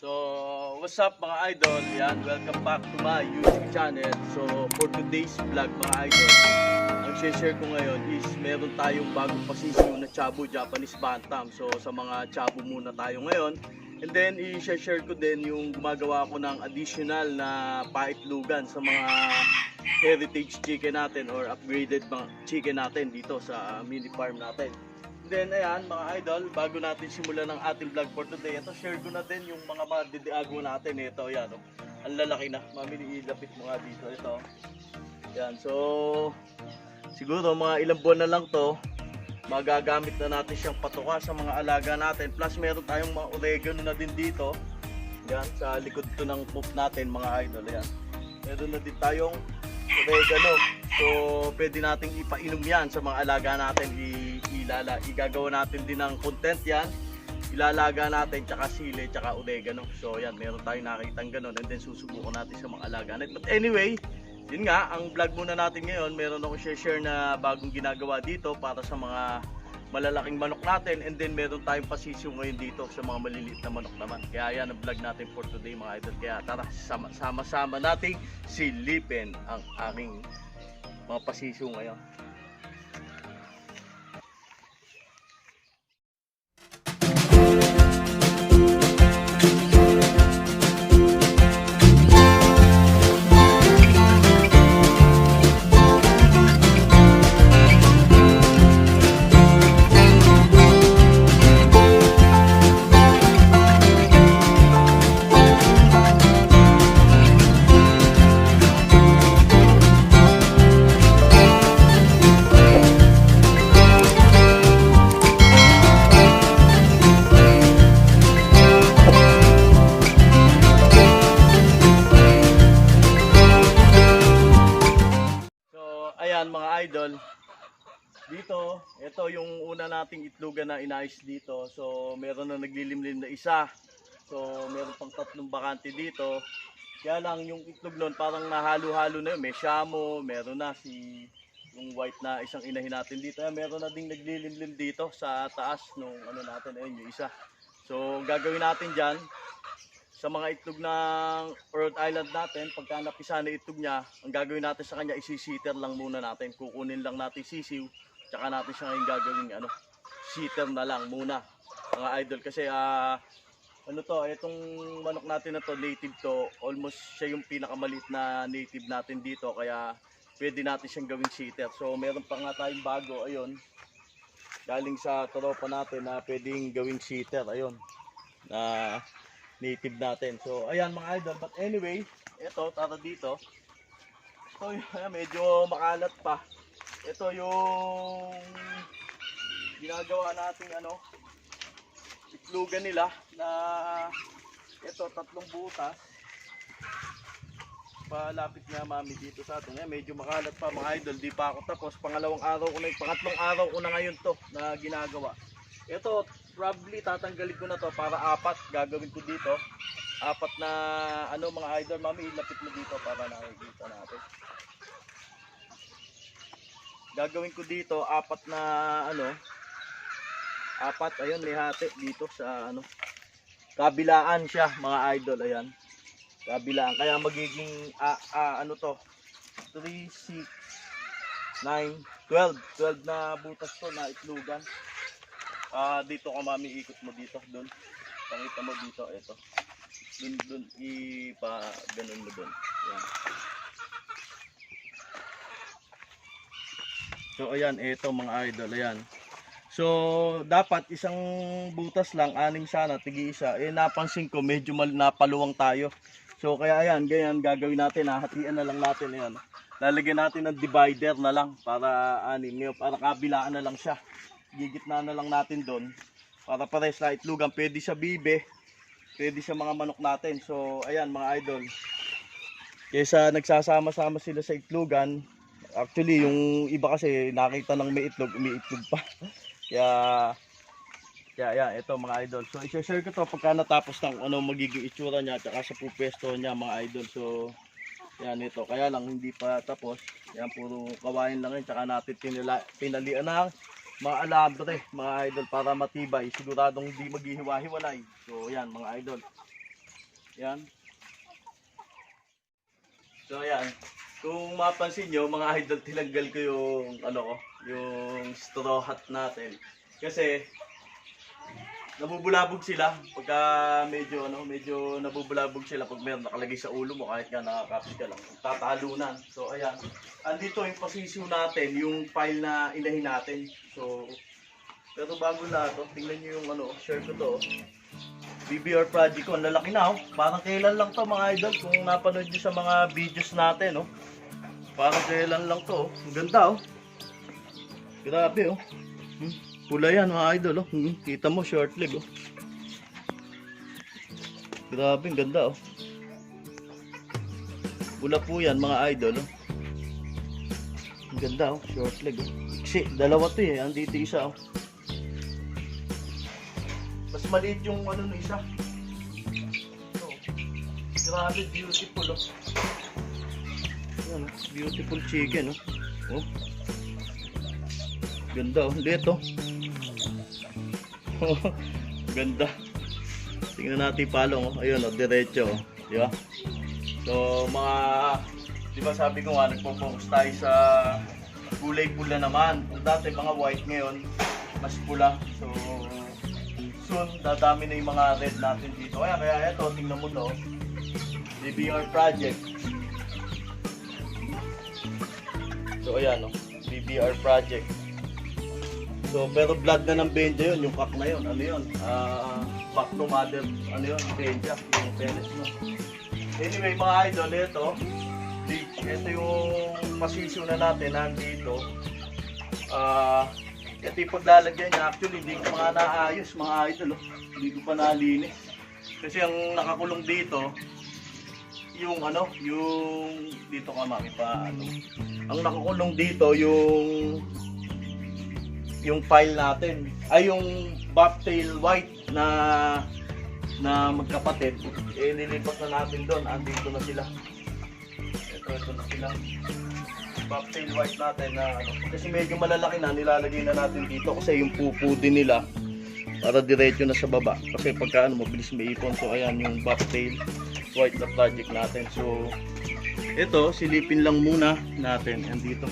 So, what's up mga idol? Yan, welcome back to my YouTube channel. So, for today's vlog mga idol, ang share ko ngayon is meron tayong bagong pasisyo na Chabu Japanese Bantam. So, sa mga Chabu muna tayo ngayon. And then, i-share ko din yung gumagawa ko ng additional na paitlugan sa mga heritage chicken natin or upgraded mga chicken natin dito sa mini farm natin. Then ayan mga idol, bago natin simulan ng ating vlog for today, ito share ko na din yung mga madidiago natin. Ito, ayan, oh. ang lalaki na. Mamili ilapit mo dito. Ito. Ayan, so siguro mga ilang buwan na lang to, magagamit na natin siyang patuka sa mga alaga natin. Plus meron tayong mga oregano na din dito. Ayan, sa likod to ng poop natin mga idol. Ayan. Meron na din tayong oregano. So, pwede nating ipainom yan sa mga alaga natin. I, ilala, igagawa natin din ng content yan. Ilalaga natin, tsaka sili, tsaka oregano. So, yan, meron tayong nakitang ganun. And then, susubukan natin sa mga alaga natin. But anyway, yun nga, ang vlog muna natin ngayon, meron ako share-share na bagong ginagawa dito para sa mga malalaking manok natin and then meron tayong pasisyo ngayon dito sa mga maliliit na manok naman. Kaya yan ang vlog natin for today mga idol. Kaya tara, sama- sama-sama nating silipin ang aking mga pasisyo ngayon. Inayos dito. So, meron na naglilimlim na isa. So, meron pang tatlong bakante dito. Kaya lang yung itlog nun parang nahalo-halo na yun. May shamo, meron na si yung white na isang inahin natin dito. Ayan, meron na ding naglilimlim dito sa taas nung ano natin. Ayun yung isa. So, gagawin natin dyan, sa mga itlog ng Rhode Island natin, pagka napisa na itlog niya, ang gagawin natin sa kanya, isisiter lang muna natin. Kukunin lang natin sisiw, tsaka natin siya ngayon gagawin ano, sitter na lang muna. Mga idol, kasi ah, ano to, itong manok natin na to, native to, almost siya yung pinakamaliit na native natin dito, kaya pwede natin siyang gawing sitter. So meron pa nga tayong bago, ayun, galing sa tropa natin na pwedeng gawing sitter, ayun, na native natin. So, ayan mga idol. But anyway, ito, tara dito. Ito medyo makalat pa. Ito yung ginagawa nating ano, itlugan nila na ito, tatlong butas. Palapit nga mami dito sa atin. Eh, medyo makalat pa mga idol. Di pa ako tapos. Pangalawang araw ko na, pangatlong araw ko na ngayon to na ginagawa. Ito, probably tatanggalin ko na to para apat gagawin ko dito. Apat na ano mga idol, mami ilapit mo dito para nakikita natin. Gagawin ko dito apat na ano apat ayun may hati dito sa ano kabilaan siya mga idol ayan. Kabilaan kaya magiging ah, ah, ano to 3 6 9 12 12 na butas to na itlugan. Ah, dito ka mami ikot mo dito, doon. Pakita mo dito, ito. Doon doon ipa ganun mo doon. Yan. So ayan, ito mga idol, ayan. So dapat isang butas lang, anim sana, tigi isa. Eh napansin ko medyo mal napaluwang tayo. So kaya ayan, ganyan gagawin natin, hahatian na lang natin ayan. Lalagyan natin ng divider na lang para anim, yun, para kabilaan na lang siya. Gigitna na lang natin doon para pares na itlugan. Pwede sa bibe. Pwede sa mga manok natin. So ayan mga idol. Kaysa nagsasama-sama sila sa itlugan actually yung iba kasi nakita ng may itlog umiitlog pa kaya kaya ayan ito mga idol so i-share ko to pagka natapos ng ano magiging itsura niya at sa pupwesto niya mga idol so yan ito kaya lang hindi pa tapos yan puro kawain lang yun tsaka natin tinila, tinalian ng mga alambre, mga idol, para matibay. Siguradong hindi maghihiwa-hiwalay. So, yan, mga idol. Yan. So ayan, kung mapansin nyo, mga idol, tinanggal ko yung, ano ko, yung straw hat natin. Kasi, nabubulabog sila. Pagka medyo ano medyo nabubulabog sila pag meron nakalagay sa ulo mo kahit nga nakakapit ka lang tatalunan so ayan. Andito yung posisyon natin yung file na inahin natin. So pero bago lahat oh, tingnan nyo yung ano share ko to. BBR project ko ang lalaki na oh. Parang kailan lang to mga idol kung napanood nyo sa mga videos natin oh. Parang kailan lang to oh. Ang ganda oh grabe oh hmm. Pula yan mga idol oh. Hmm, kita mo short leg oh. Grabe, ang ganda oh. Pula po yan mga idol oh. Ang ganda oh, short leg oh. Kasi dalawa to eh, andito isa oh. Mas maliit yung ano ng isa. Oh. Grabe, beautiful oh. Yan, oh, beautiful chicken oh. Oh. Ganda oh, liit oh. Ganda. Tingnan natin palong. Oh. Ayun, oh, diretso. Oh. Di ba? So, mga... Di ba sabi ko nga, nagpo-focus tayo sa kulay pula naman. Kung dati mga white ngayon, mas pula. So, soon, dadami na yung mga red natin dito. Kaya, kaya ito, tingnan mo to. BBR project. So, ayan, oh. BBR project. So, pero blood na ng Benja yun, yung cock na yun. Ano yun? Ah, back to mother, ano yun? Benja, yung parents mo. Anyway, mga idol, ito. Ito yung posisyon na natin, nandito. Ah, ito yung paglalagyan niya. Actually, hindi ko mga naayos, mga idol. Oh. Hindi ko pa nalinis. Kasi ang nakakulong dito, yung ano, yung dito ka mami pa ano. Ang nakakulong dito yung yung file natin. Ay yung bobtail white na na magkapatid eh nilipat na natin doon. Andito na sila. Ito ito na sila. Bobtail white natin na ano. Kasi medyo malalaki na nilalagay na natin dito kasi yung pupu din nila para diretso na sa baba. Kasi pagka ano mabilis may ipon so ayan yung bobtail white na project natin. So ito silipin lang muna natin. Andito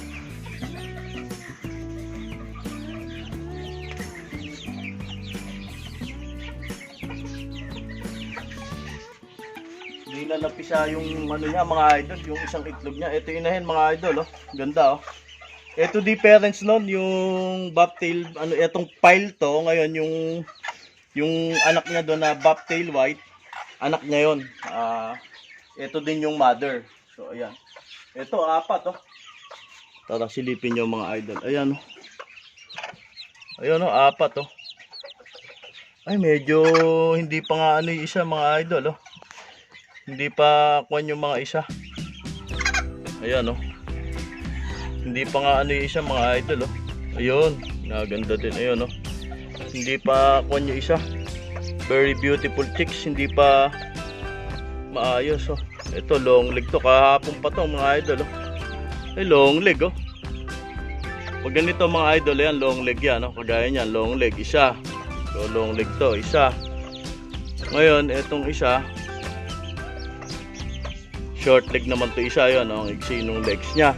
na napisa yung ano niya mga idol, yung isang itlog niya. Ito inahin mga idol, oh. Ganda oh. Ito di parents nun, yung bobtail, ano, etong pile to, ngayon yung yung anak niya doon na bobtail white, anak niya yon. Ah, ito din yung mother. So ayan. Ito apat oh. Tara silipin niyo mga idol. Ayan oh. Ayan oh, apat oh. Ay medyo hindi pa nga ano yung isa mga idol oh. Hindi pa kuwan yung mga isa. Ayan oh. Hindi pa nga ano yung isa mga idol oh. Ayun, naganda din ayun oh. Hindi pa kuwan yung isa. Very beautiful chicks, hindi pa maayos oh. Ito long leg to kahapon pa to mga idol oh. Ay long leg oh. Pag ganito mga idol yan, long leg yan oh. Kagaya niyan, long leg isa. So long leg to, isa. Ngayon, etong isa, short leg naman to isa yon ang iksi nung legs niya.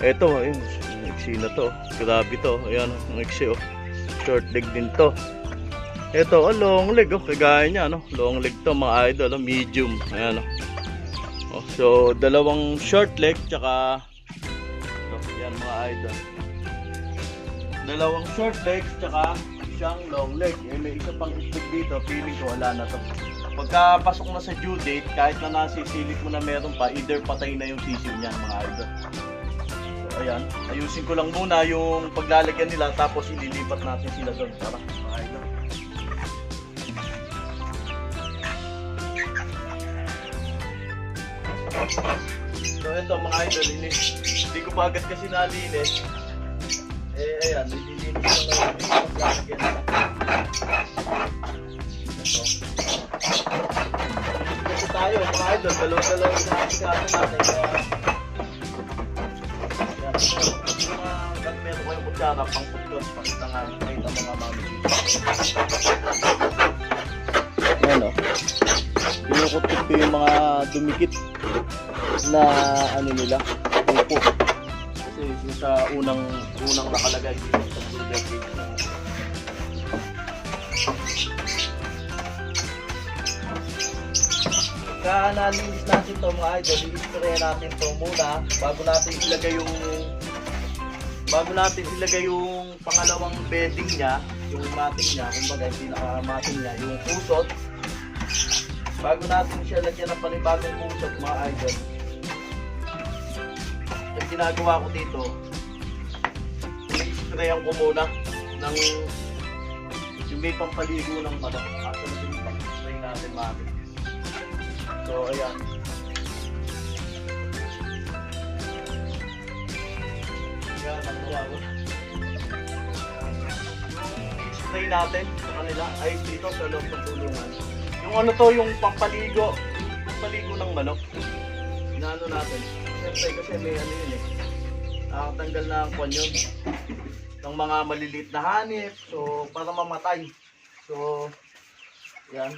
Eto ayun ang iksi na to. Grabe to ayan ang iksi oh. Short leg din to. Eto oh, long leg oh kagaya niya no. Long leg to mga idol oh, medium ayan oh. oh so dalawang short leg tsaka oh, yan mga idol. Dalawang short leg tsaka isang long leg. Eh, may isa pang itlog dito feeling ko wala na to Pagka pasok na sa due date, kahit na nasisilip mo na meron pa, either patay na yung sisiw niyan mga idol. So ayan, ayusin ko lang muna yung paglalagyan nila tapos ililipat natin sila doon. Tara mga idol. So ito mga idol, ini, hindi ko pa agad kasi nalinis. Eh ayan, nililinis ko na yung paglalagyan nila. Idol, dalaw-dalaw yung nakakasama natin. Yan. Yung mga meron ko yung kutsara, pang putos, pang ang mga mami. Ayan o. Ko yung mga dumikit na ano nila, upo. Kasi yung sa unang unang nakalagay dito sa brooder cage Pagka nalinis natin to mga idol, i-spray natin to muna bago natin ilagay yung bago natin ilagay yung pangalawang bedding niya, yung mating niya, kumbaga yung pinaka-mating niya, yung pusot. Bago natin siya lagyan ng panibagong pusot mga idol. Ang ginagawa ko dito, i-sprayan ko muna ng yung may pampaligo ng manok. Actually, yung pang-spray natin mami. So, ayan. Ayan, ko. Spray natin sa kanila ay dito sa loob ng tulungan. Yung ano to, yung pampaligo. Pampaligo ng manok. Inaano natin. Siyempre kasi may ano yun eh. Nakakatanggal na ang kwan yun. Ng mga maliliit na hanip. So, para mamatay. So, yan.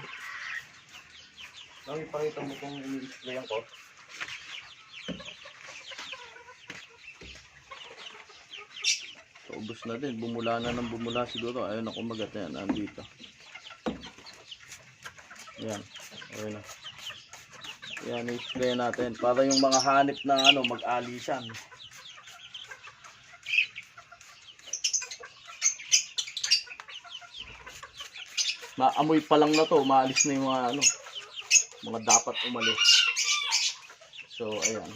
Lang ipakita mo kung ini-sprayan ko. So, ubos na din. Bumula na ng bumula siguro. Ayun ako magat yan. Andito. Yan. Ayun na. Yan, i-spray natin. Para yung mga hanip na ano, mag-alisan. Maamoy pa lang na to, maalis na yung mga ano, mga dapat umalis. So, ayan.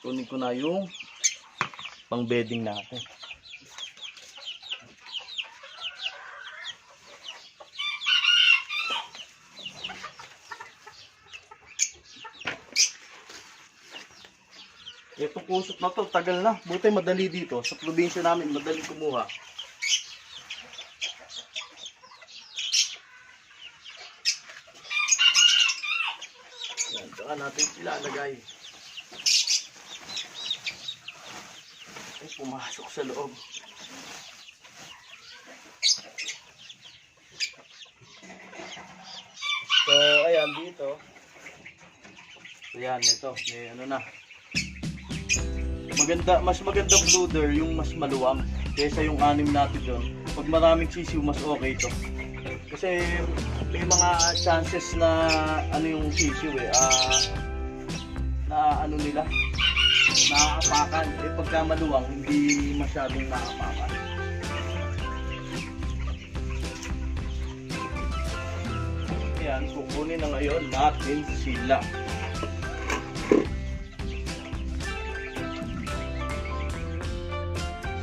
Kunin ko na yung pang bedding natin. Itong kusot na to, tagal na. Buti madali dito. Sa probinsya namin, madali kumuha. Saka natin ilalagay. Ay, pumasok sa loob. So, ayan, dito. So, yan, ito. May ano na. Maganda, mas magandang brooder yung mas maluwang kaysa yung anim natin doon. Pag maraming sisiw, mas okay to. Kasi may mga chances na ano yung sisiw eh, ah, na ano nila, nakakapakan. Eh pagka maluwang, hindi masyadong nakakapakan. Ayan, kukunin na ngayon natin sila.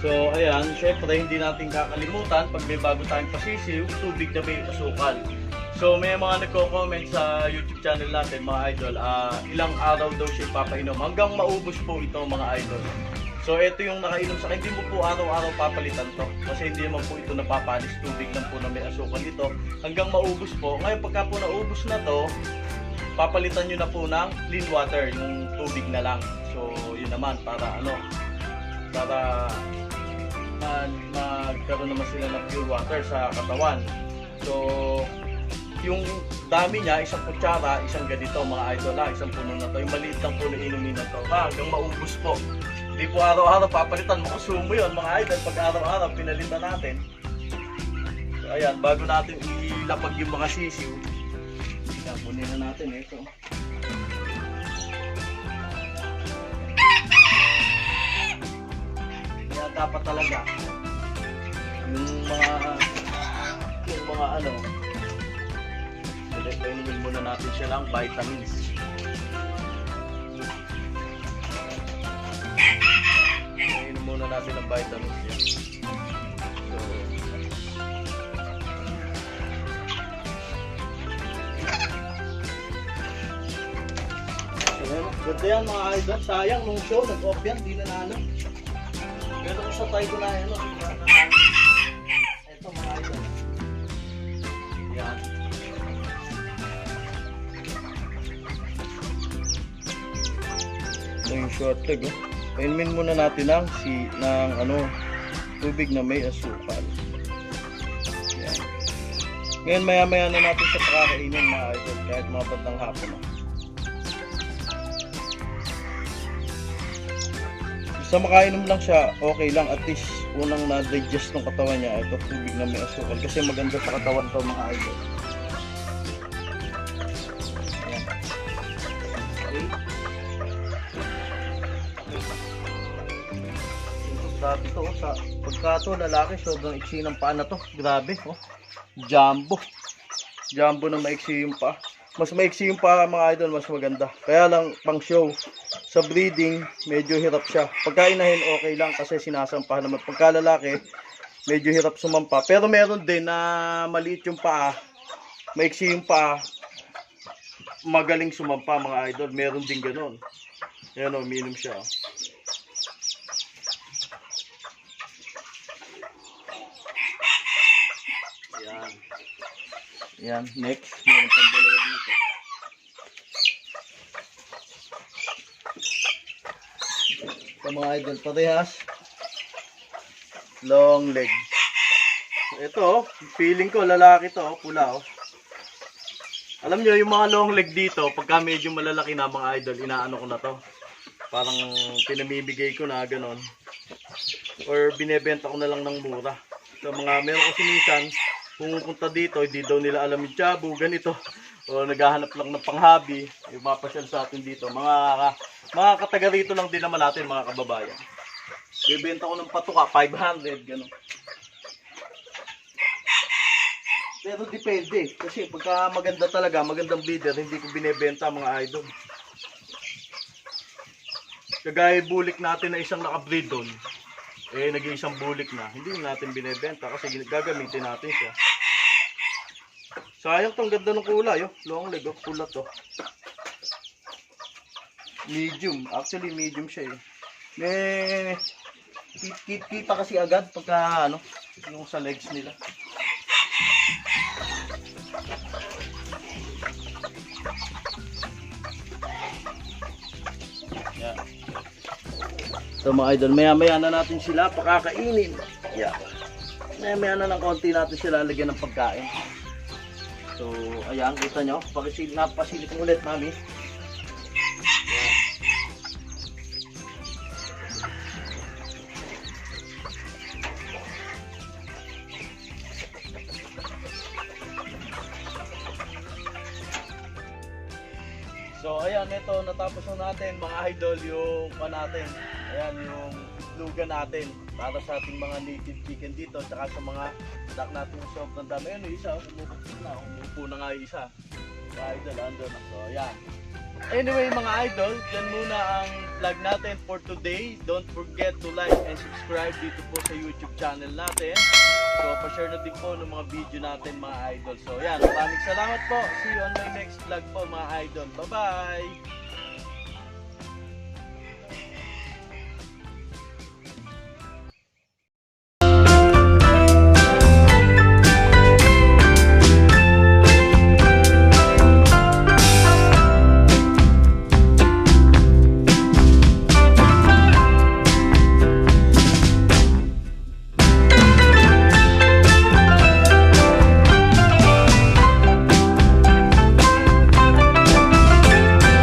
So, ayan, syempre hindi natin kakalimutan pag may bago tayong pasisiw, tubig na may asukal. So, may mga nagko-comment sa YouTube channel natin, mga idol, ah, ilang araw daw siya ipapainom. Hanggang maubos po ito, mga idol. So, ito yung nakainom sa akin. Hindi mo po araw-araw papalitan to. Kasi hindi naman po ito napapalis. Tubig lang po na may asukal ito. Hanggang maubos po. Ngayon, pagka po naubos na to, papalitan nyo na po ng clean water, yung tubig na lang. So, yun naman, para ano, para mag magkaroon naman sila ng pure water sa katawan. So, yung dami niya, isang kutsara, isang ganito mga idol ha, isang puno na to. Yung maliit lang po na inumin na to. Ha, hanggang maubos po. Hindi po araw-araw papalitan, makusumo yun mga idol. Pag araw-araw pinalitan natin. So, ayan, bago natin ilapag yung mga sisiw, yan, kunin na natin ito. Kaya dapat talaga yung mga yung mga ano Pilipainin muna natin siya lang vitamins. Pilipainin muna natin ang vitamins yan. So, ganda yan mga idol. Sayang nung show, nag-off yan, di nanalo. Pero kung sa tayo na yan, short leg. Oh. Painmin muna natin ng, si, ng ano, tubig na may asukal. Yan. Ngayon maya maya na natin sa pakakainin mga idol kahit mga bandang hapon. Oh. Basta makainom lang siya, okay lang. At least unang na-digest ng katawan niya. Ito tubig na may asukal. Kasi maganda sa katawan to mga idol. Grabe to. oh, Sa pagka to, lalaki, sobrang iksi ng paa na to. Grabe. Oh. Jumbo. Jumbo na maiksi yung paa. Mas maiksi yung paa mga idol, mas maganda. Kaya lang, pang show, sa breeding, medyo hirap siya. Pagka inahin, okay lang kasi sinasampahan naman. Pagka lalaki, medyo hirap sumampa. Pero meron din na maliit yung paa, maiksi yung paa, magaling sumampa mga idol. Meron din ganun. Yan o, uminom siya. Yan. Yan, next. Meron pang dalawa dito. Ito mga idol, parehas. Long leg. Ito, feeling ko lalaki to, pula oh. Alam nyo, yung mga long leg dito, pagka medyo malalaki na mga idol, inaano ko na to. Parang pinamimigay ko na ganon. Or binebenta ko na lang ng mura. So mga meron kasi minsan, pumupunta dito, hindi daw nila alam yung tiyabo, ganito. O naghahanap lang ng panghabi, yung mga pasyal sa atin dito. Mga, mga kataga rito lang din naman natin, mga kababayan. Bibenta ko ng patuka, 500, gano'n. Pero depende. Kasi pagka maganda talaga, magandang breeder, hindi ko binebenta mga idol. Kagaya bulik natin na isang nakabreed doon. Eh, nag-iisang bulik na. Hindi natin binebenta kasi gagamitin natin siya. Sayang tong ganda ng kulay, oh. Long leg, oh. Pula to. Medium. Actually, medium siya, eh. May... kit- kit- Kita kasi agad pagka, ano, yung sa legs nila. So mga idol, maya maya na natin sila pakakainin. Yeah. Maya maya na ng konti natin sila lagyan ng pagkain. So, ayan, kita nyo. Pakisil, napasilip ko ulit, mami. Yan. So ayan, ito natapos na natin mga idol yung pa natin. Ayan yung lugan natin para sa ating mga native chicken dito tsaka sa mga duck natin yung sobrang dami. Ayun, yung isa, umupo na, umupo na nga yung isa. Idol, ando na. So ayan. Anyway mga idol, dyan muna ang vlog natin for today. Don't forget to like and subscribe dito po sa YouTube channel natin. So, pa-share na din po ng mga video natin mga idol. So, yan. Maraming salamat po. See you on my next vlog po mga idol. Bye-bye!